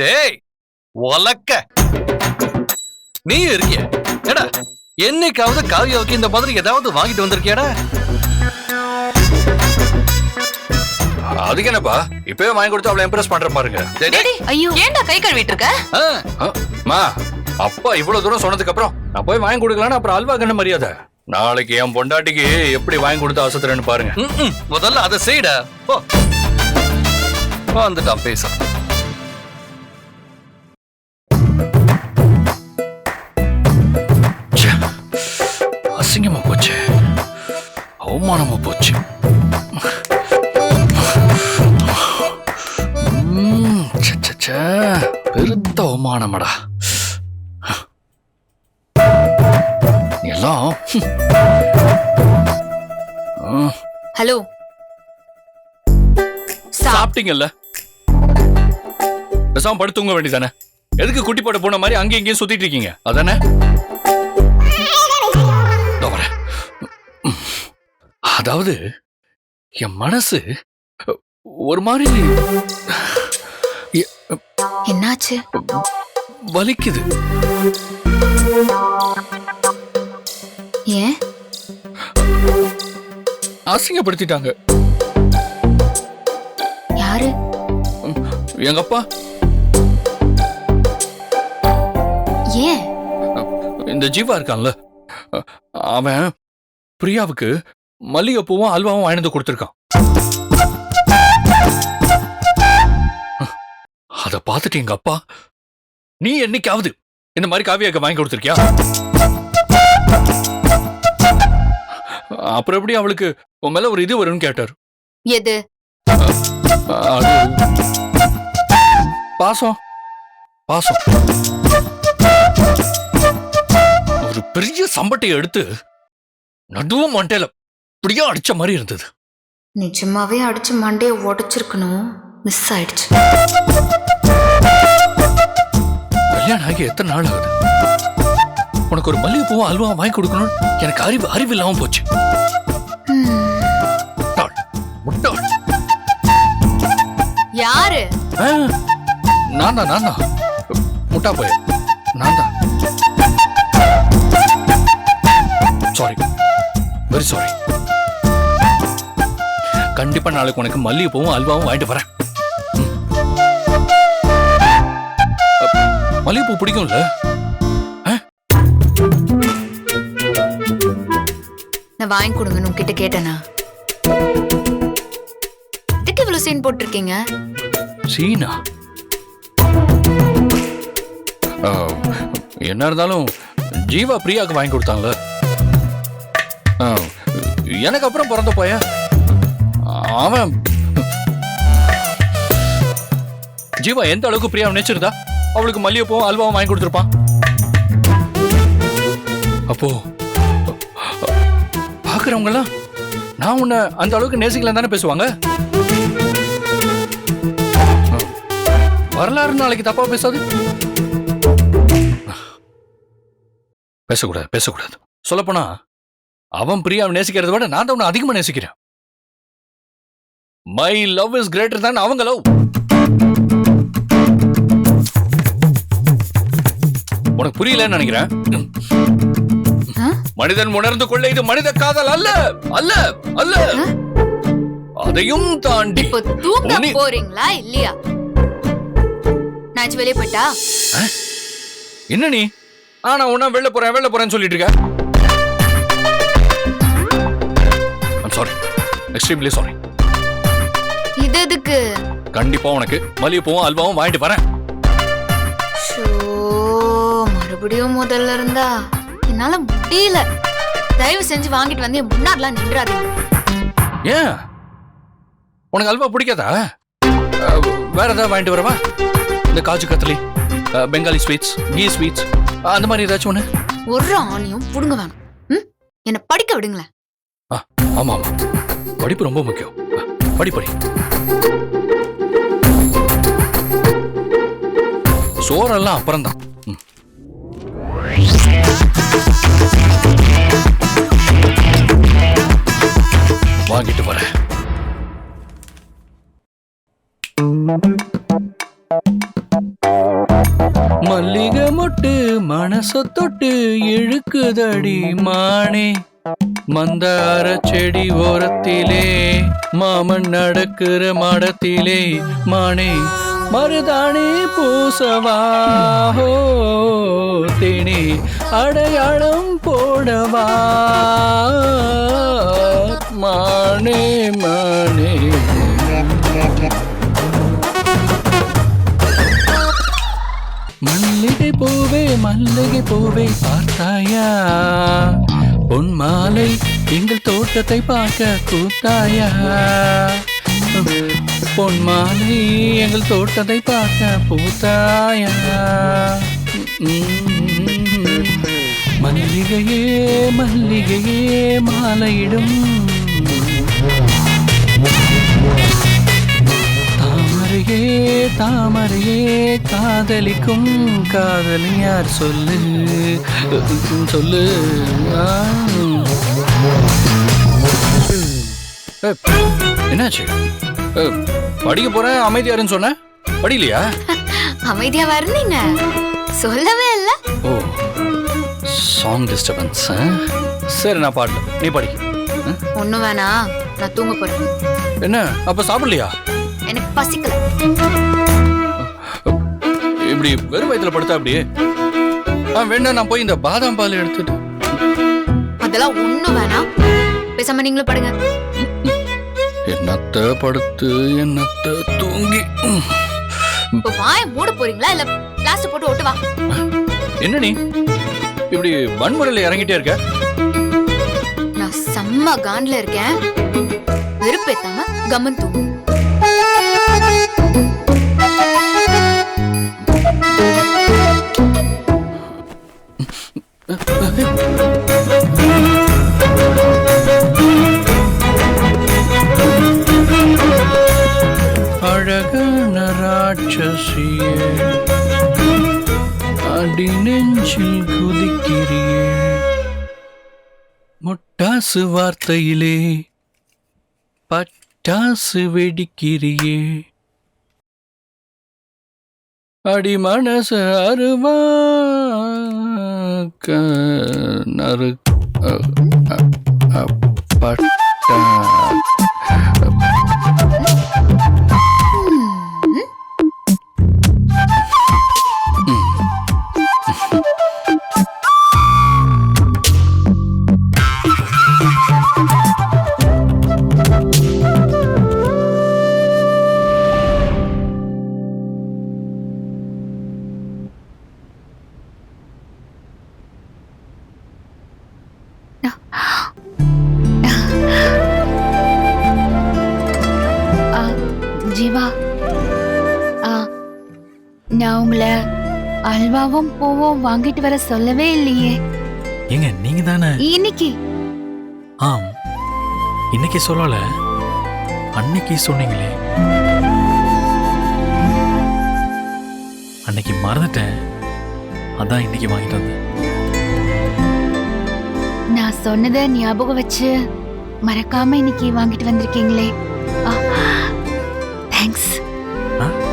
டேய் ஒலக்க நீ இருக்கிய ஏடா என்னைக்காவது காவியாவுக்கு இந்த மாதிரி ஏதாவது வாங்கிட்டு வந்திருக்கியாடா? அதுக்கு என்னப்பா? இப்பவே வாங்கி கொடுத்து அவளை இம்ப்ரெஸ் பண்ற பாருங்க. ஐயோ ஏன்டா கை கழுவிட்டு இருக்க அம்மா அப்பா இவ்வளவு தூரம் சொன்னதுக்கு அப்புறம் நான் போய் வாங்கி கொடுக்கலான்னு அப்புறம் அல்வா கண்ண மரியாதை. நாளைக்கு என் பொண்டாட்டிக்கு எப்படி வாங்கி கொடுத்து அசத்துறேன்னு பாருங்க. ம், ம். முதல்ல அதை செய்டா. போ. வந்துட்டான் பேச அவமானமா போச்சு. பெருத்த அவமானமடா. எல்லாம் ஹலோ. சாப்பிட்டீங்கல்ல? பேசாம படுத்து தூங்க வேண்டியதானே எதுக்கு குட்டி போட போன மாதிரி அங்கேயும் இங்கேயும் சுத்திட்டு இருக்கீங்க? அதானே? அதாவது என் மனசு ஒரு மாதிரி என்னாச்சு? வலிக்குது. ஏன்? அசிங்கப்படுத்திட்டாங்க. யாரு? எங்க அப்பா. ஏன்? இந்த ஜீவா இருக்கான்ல. அவன் பிரியாவுக்கு மல்லிகைப்பூவும் அல்வாவும் வாங்கிட்டு கொடுத்துருக்கான். அத பார்த்துட்டு எங்க அப்பா நீ என்னைக்காவது இந்த மாதிரி காவியாக்கு வாங்கி கொடுத்துருக்கியா? அப்புறம் எப்படி அவளுக்கு உன் மேல ஒரு இது வரும்னு கேட்டார்? எது? பாசம். பாசம். ஒரு பெரிய சம்பட்டையை எடுத்து நடுவு மண்டையில இப்படியே அடிச்ச மாதிரி இருந்தது. நிஜமாவே அடிச்சு மண்டைய உடைச்சிருக்கணும். மிஸ் ஆயிடுச்சு. கல்யாணம் ஆகி எத்தனை நாள் ஆகுது? உனக்கு ஒரு மல்லிகைப்பூவும் அல்வா வாங்கி கொடுக்கணும்னு எனக்கு அறிவு அறிவு இல்லாம போச்சு. ம். முட்டாள் முட்டாள். யாரு? ஆ, நான் தான் நான் தான் முட்டா போய நான் தான் கண்டிப்பா நாளைக்கு உனக்கு மல்லிகைப்பூவும் அல்வாவும் வாங்கிட்டு வரேன். மல்லிகைப்பூ பிடிக்கும்ல? நான் வாங்கி கொடுங்கன்னு உங்ககிட்ட கேட்டேனா? இதுக்கு இவ்வளவு சீன் போட்டிருக்கீங்க? சீனா என்ன இருந்தாலும் ஜீவா பிரியாவுக்கு வாங்கி கொடுத்தாங்களே எனக்கு அப்புறம் பிறந்த போய அவன். ஜீவா எந்த அளவுக்கு பிரியா நினைச்சிருந்தா? அவளுக்கு மல்லிகைப்பூவும் அல்வாவும் வாங்கி கொடுத்துருப்பான். அப்போ பாக்குறவங்கலாம் நான் உன்னை அந்த அளவுக்கு நேசிக்கலாம் தானே பேசுவாங்க? வரலாறு நாளைக்கு தப்பா பேசாது. பேசக்கூடாது பேசக்கூடாது. சொல்லப்போனா அவன் பிரியாவை நேசிக்கிறத விட நான் தான் உன்னை அதிகமாக நேசிக்கிறேன். My love is greater than அவங்க லவ் உனக்கு புரியலன்னு நினைக்கிறேன்? மனிதன் உணர்ந்து கொள்ள இது மனித காதல் அல்ல. அல்ல அல்ல? அதையும் தாண்டி இப்போ தூங்க போறீங்களா இல்லையா? நான் வெளியே போயிட்டா? என்ன நீ? ஆ நான் உன்ன வெளில போறேன் வெளில போறேன்னு சொல்லிட்டு இருக்க. ஐம் சாரி எக்ஸ்ட்ரீம்லி சாரி இது எதுக்கு? கண்டிப்பா உனக்கு மல்லிகைப்பூவும் அல்வாவும் வாங்கிட்டு வரேன். ஷோ மறுபடியும் முதல்ல இருந்தா? என்னால முடியல. தயவு செஞ்சு வாங்கிட்டு வந்து என் முன்னாடிலாம் நின்றாதீங்க. ஏன்? உனக்கு அல்வா பிடிக்காதா? அஹ், வேற ஏதாவது வாங்கிட்டு வரவா? இந்த காஜு அஹ், பெங்காலி ஸ்வீட்ஸ் கீ ஸ்வீட்ஸ் அந்த மாதிரி ஏதாச்சும் ஒன்று ஒரு ஆணியும் புடுங்க வேணும். ம்? என்னை படிக்க விடுங்களேன். ஆமா ஆமா. படிப்பு ரொம்ப முக்கியம். அஹ், படி படி. சோறெல்லாம் அப்புறம்தான். வாங்கிட்டு வரேன். மல்லிகை மொட்டு மனச தொட்டு இழுக்குதடி மானே. மந்தார செடி ஓரத்திலே மாமன் நடக்கிற மடத்திலே மானே மருதாணி பூசவாஹோ தேனே அடையாளம் போடவா மானே மானே. மல்லிகை பூவே மல்லிகை பூவே பார்த்தாயா? பொன் மாலை எங்கள் தோட்டத்தை பார்க்க கூத்தாயா? பொன் மாலை எங்கள் தோட்டத்தை பார்க்க பூத்தாயா? மல்லிகையே மல்லிகையே மாலையிடும் தாமரையே காதலிக்கும் காதலி யார் சொல்லு? சொல்லு. என்னாச்சு? படிக்க போறேன் அமைதியாருன்னு சொன்ன? படிக்கலையா? அமைதியா வரீங்க சொல்லவே இல்ல. ஓ சாங் டிஸ்டர்பன்ஸ் சரி நான் பாடல. நீ படி. ஆ? ஒண்ணும் வேணாம். நான் தூங்க போறேன். என்ன? அப்ப சாப்பிடலையா? எனக்கு பசிக்கல. இப்படி வெறும் வயித்துல படுத்தா அப்படியே? வேண்டாம் நான் போய் இந்த பாதாம் பால் எடுத்துட்டு அதெல்லாம் ஒண்ணும் வேணாம். பேசாம நீங்களும் படுங்க. என்னத்த படுத்து என்னத்த தூங்கி. இப்போ வாய மூட போறீங்களா? இல்ல பிளாஸ்டர் போட்டு ஒட்டு வா. என்ன நீ? இப்படி வன்முறையில இறங்கிட்டே இருக்க? நான் செம்ம காண்ட்ல இருக்கேன். வெறுப்பேத்தாம கம்மன் தூங்கு. பட்டாசு வார்த்தையிலே பட்டாசு வெடிக்கிறியே. அடி மனசு அருவா நறு பட்டா. ஜீவா. நான் உங்களை அல்வாவும் பூவும் வாங்கிட்டு வர சொல்லவே இல்லையே. ஏங்க நீங்க தானே? இன்னைக்கு. ஆம். இன்னைக்கு சொல்லல. அன்னைக்கு சொன்னீங்களே. அன்னைக்கு மறந்துட்டேன். அதான் இன்னைக்கு வாங்கிட்டு வந்தேன். நான் சொன்னதை ஞாபகம் வச்சு மறக்காம இன்னைக்கு வாங்கிட்டு வந்திருக்கீங்களே. Thanks. Huh?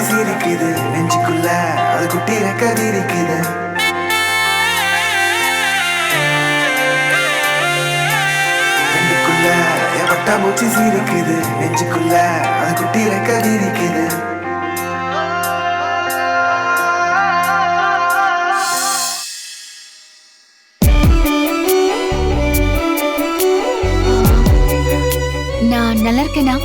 வட்டா சிரிக்குது நெஞ்சுக்குள்ள அது குட்டி ரெக்க இருக்குது கண்ணுக்குள்ள என் மூச்சு சீரிக்குது நெஞ்சுக்குள்ள அது குட்டி ரெக்க இருக்குது நான் நல்லா இருக்கேனா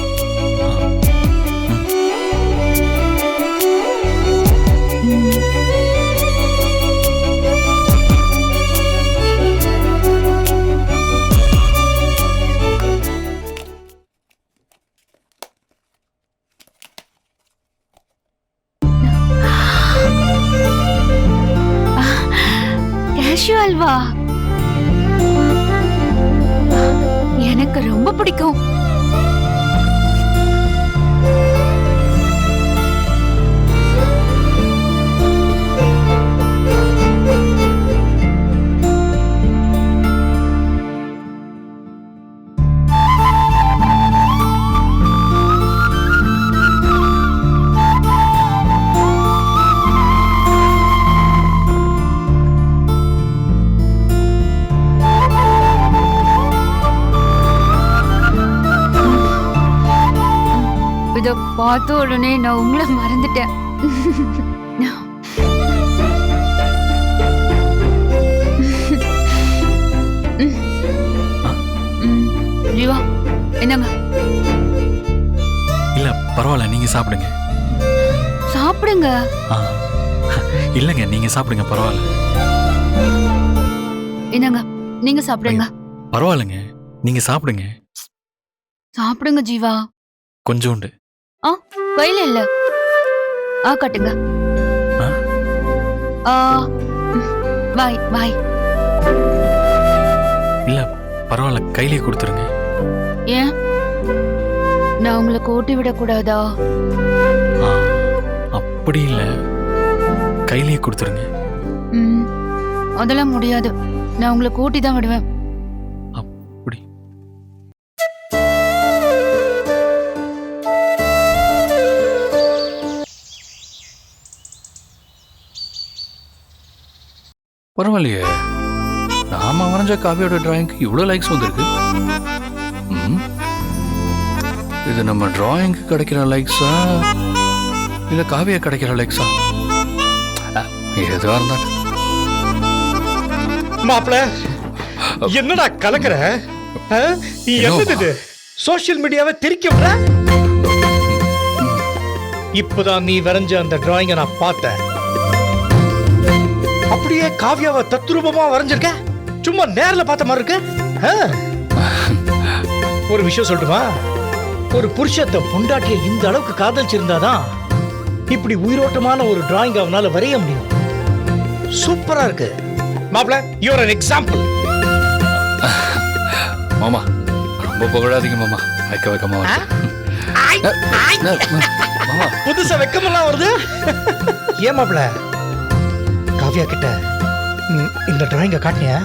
பார்த்த உடனே நான் உங்களை மறந்துட்டேன். ஜீவா என்னங்க? இல்ல பரவாயில்ல நீங்க சாப்பிடுங்க. சாப்பிடுங்க? இல்லைங்க நீங்க சாப்பிடுங்க பரவாயில்ல. என்னங்க நீங்க சாப்பிடுங்க. பரவாயில்லைங்க நீங்க சாப்பிடுங்க. சாப்பிடுங்க ஜீவா. கொஞ்சோண்டு. ஆ கையில இல்ல. ஆ கட்டுங்க. ஆ? வாய் வாய். இல்ல பரவாயில்ல கையிலே கொடுத்துருங்க. ஏன்? நான் உங்களை கூட்டி விடக்கூடாதா? அப்படி இல்ல. கையிலே கொடுத்துருங்க. ம் அதெல்லாம் முடியாது. நான் உங்களை கூட்டி தான் விடுவேன். பரவாயில்லையே. நாம வரைஞ்ச காவியோட டிராயிங்க்கு இவ்வளோ லைக்ஸ் வந்திருக்கு. இது நம்ம டிராயிங்க்கு கிடைக்கிற லைக்ஸா இல்ல காவியா கிடைக்கிற லைக்ஸா எதுவா இருந்தாலும். மாப்பிள என்னடா கலக்குற? என்னது இது? சோஷியல் மீடியாவை திரிக்க விடுற? இப்பதான் நீ வரைஞ்ச அந்த டிராயிங்க நான் பார்த்தேன். அப்படியே காவியாவை தத்ரூபமா வரைஞ்சிருக்க? சும்மா நேர்ல பார்த்த மாதிரி இருக்கு? ஒரு விஷயம் சொல்லட்டுமா? ஒரு புருஷத்தை பொண்டாட்டிய இந்த அளவுக்கு காதலிச்சிருந்தாதான் இப்படி உயிரோட்டமான ஒரு டிராயிங் அவனால வரைய முடியும். சூப்பரா இருக்கு. மாப்பிள யூஆர் an எக்ஸாம்பிள் மாமா ரொம்ப புகழாதீங்க மாமா. வைக்க வைக்கமா மாமா. புதுசா வெக்கமெல்லாம் வருது. ஏன் மாப்பிள? காவ்யா கிட்ட. ம், இந்த டிராயிங்க காட்டினியா?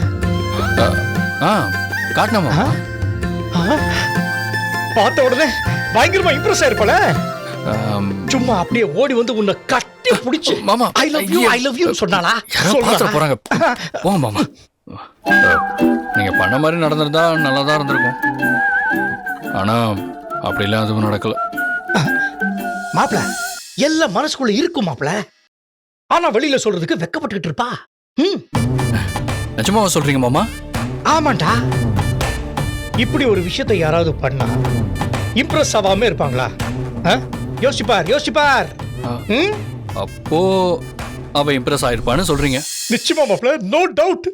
ஆ காட்டினா மாமா ஆ? பார்த்த உடனே பயங்கரமா இம்ப்ரெஸ் ஆயிருப்பல சும்மா அப்படியே ஓடி வந்து உன்னை கட்டி பிடிச்சு மாமா, ஐ லவ் யூ ஐயோ. ஐ லவ் யூ சொன்னாளா யாரோ. பாத்திர போறாங்க. போங்க மாமா. அஹ், நீங்க பண்ண மாதிரி நடந்திருந்தா நல்லா தான் இருந்திருக்கும். ஆனா அப்படிலாம் எதுவும் நடக்கல. மாப்பிள எல்லாம் மனசுக்குள்ள இருக்கும் மாப்பிள ஆனா வெளியில சொல்றதுக்கு வெக்கப்பட்டுக்கிட்டு இருப்பா. ம். நிஜமாவா சொல்றீங்க மாமா? ஆமாண்டா. இப்படி ஒரு விஷயத்தை யாராவது பண்ணா இம்ப்ரெஸ் ஆகாம இருப்பாங்களா? ஆ? யோசிப்பார் யோசிப்பார். ம்? அப்போ அவ இம்ப்ரெஸ் ஆயிருப்பான்னு சொல்றீங்க. நிச்சயமா மாப்ள நோ டவுட்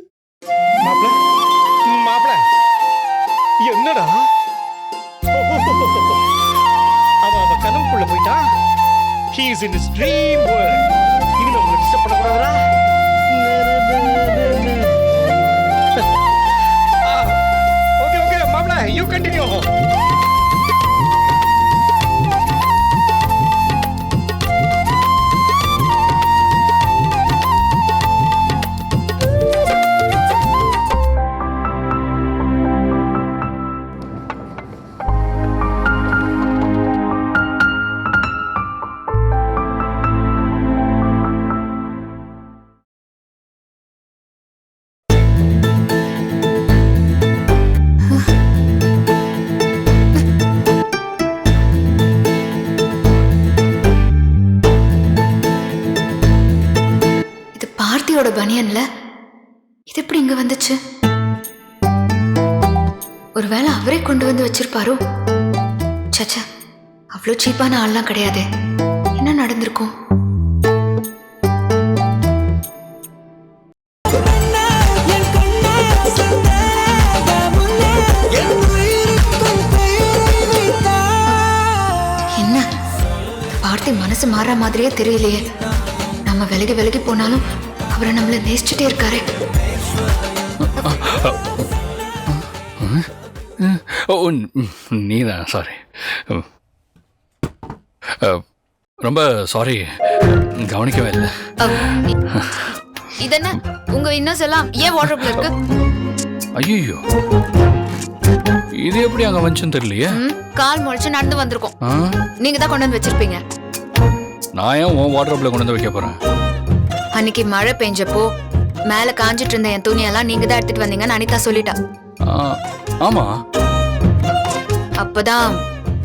மாப்ள மாப்ள என்னடா? அவன் அவ கனவுக்குள்ள போயிட்டான் he is in his dream world. வச்சிருப்பாரோ? சச்சா அவ்வளோ சீப்பான ஆள்லாம் கிடையாது. என்ன நடந்திருக்கும்? என்ன? பார்த்தி மனசு மாற மாதிரியே தெரியலையே. நம்ம விலகி விலகி போனாலும் அவரை நம்மள நேசிச்சுட்டே இருக்காரு. ஓ நீ தான் சாரி ரொம்ப சாரி கவனிக்கவே இல்லை. இதென்ன? உங்க இன்னும் எல்லாம் ஏன் வாட்ரூப்ல இருக்கு? ஐயோ இது எப்படி அங்கே வந்துச்சுன்னு தெரியலையே. கால் முளைச்சு நடந்து வந்திருக்கோம். நீங்க தான் கொண்டு வந்து வச்சிருப்பீங்க. நான் ஏன் உன் வாட்ரோப்பில் கொண்டு வந்து வைக்க போகிறேன் அன்னைக்கு மழை பெஞ்சப்போ மேல காஞ்சிட்டு இருந்த என் துணியெல்லாம் நீங்க தான் எடுத்துட்டு வந்தீங்கன்னு அனிதா சொல்லிட்டா. ஆமாம் அப்பதான்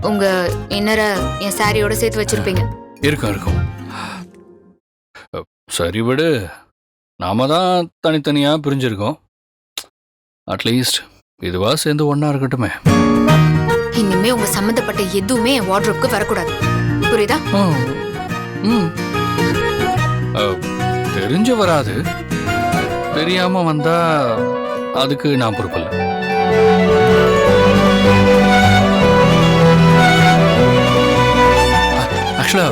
உங்க இன்னரை என் சாரியோட சேர்த்து வச்சிருப்பீங்க. இருக்கும் இருக்கும். சரி விடு. நாம தான் தனித்தனியாக பிரிஞ்சிருக்கோம். அட்லீஸ்ட் இதுவா சேர்ந்து ஒன்றா இருக்கட்டுமே. இனிமே உங்க சம்மந்தப்பட்ட எதுவுமே என் வாட்ரூப்க்கு வரக்கூடாது. புரியுதா? ம். தெரிஞ்சு வராது. தெரியாம வந்தா அதுக்கு நான் பொறுப்பில்லை ஆக்சுவலா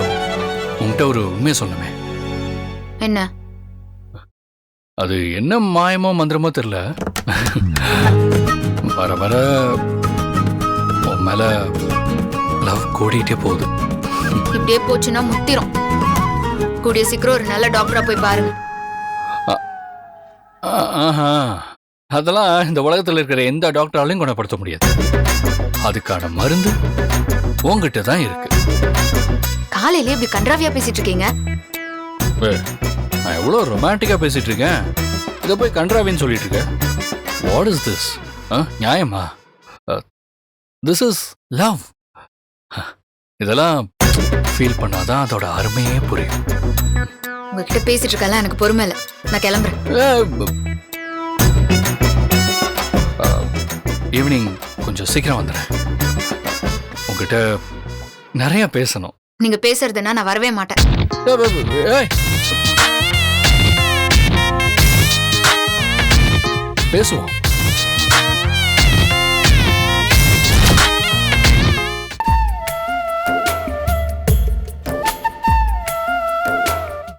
உன்கிட்ட ஒரு உண்மையை சொல்லணுமே. என்ன? அது என்ன மாயமோ மந்திரமோ தெரியல. வர வர உன் மேல லவ் கூடிட்டே போகுது. இப்படியே போச்சுன்னா முத்திரும். கூடிய சீக்கிரம் ஒரு நல்ல டாக்டரா போய் பாருங்க. அதெல்லாம் இந்த உலகத்தில் இருக்கிற எந்த டாக்டராலையும் குணப்படுத்த முடியாது. அதுக்கான மருந்து உங்ககிட்ட தான் இருக்கு. காலையில இப்படி கன்றாவியா பேசிட்டு இருக்கீங்க நான் எவ்வளோ ரொமான்டிக்காக பேசிட்டு இருக்கேன் இதை போய் கன்றாவின்னு சொல்லிட்டு இருக்கேன் வாட் இஸ் திஸ் நியாயமா? திஸ் இஸ் லவ் இதெல்லாம் ஃபீல் பண்ணாதான் அதோட அருமையே புரியும். உங்ககிட்ட பேசிட்டு இருக்கல எனக்கு பொறுமை இல்லை. நான் கிளம்புறேன். ஈவினிங் கொஞ்சம் சீக்கிரம் வந்துடுறேன். உங்ககிட்ட நிறைய பேசணும். நீங்க பேசுறதுன்னா நான் வரவே மாட்டேன். பேசுவோம்.